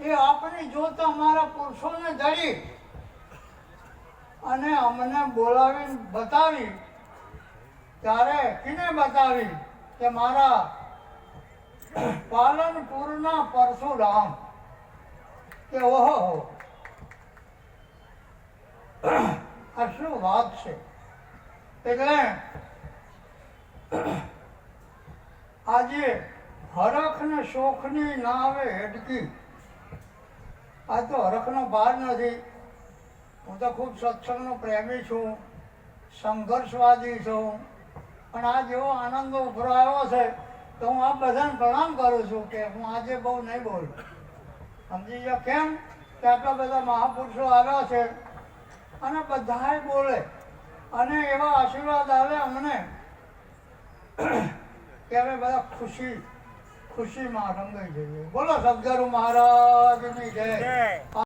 એ આપણી જોતા અમારા પુરુષોને ધરી અને અમને બોલાવીને બતાવી. ત્યારે કિને બતાવી કે મારા પાલનપુરના પરશુરામ? કે ઓહો આ શું વાત છે? એટલે આજે હરખ ને શોખની ના આવે હેડકી. આ તો હરખનો ભાર નથી. હું તો ખૂબ સત્સંગનો પ્રેમી છું, સંઘર્ષવાદી છું, પણ આ જેવો આનંદ ઉભરો આવ્યો છે, તો હું આ બધાને પ્રણામ કરું છું કે હું આજે બહુ નહીં બોલું. સમજી ગયો કેમ? કે આટલા બધા મહાપુરુષો આવ્યા છે, અને બધાય બોલે, અને એવા આશીર્વાદ આવે અમને, કે અમે બધા ખુશી ખુશીમાં રંગાઈ જઈએ. બોલો સદગુરુ મહારાજની જય.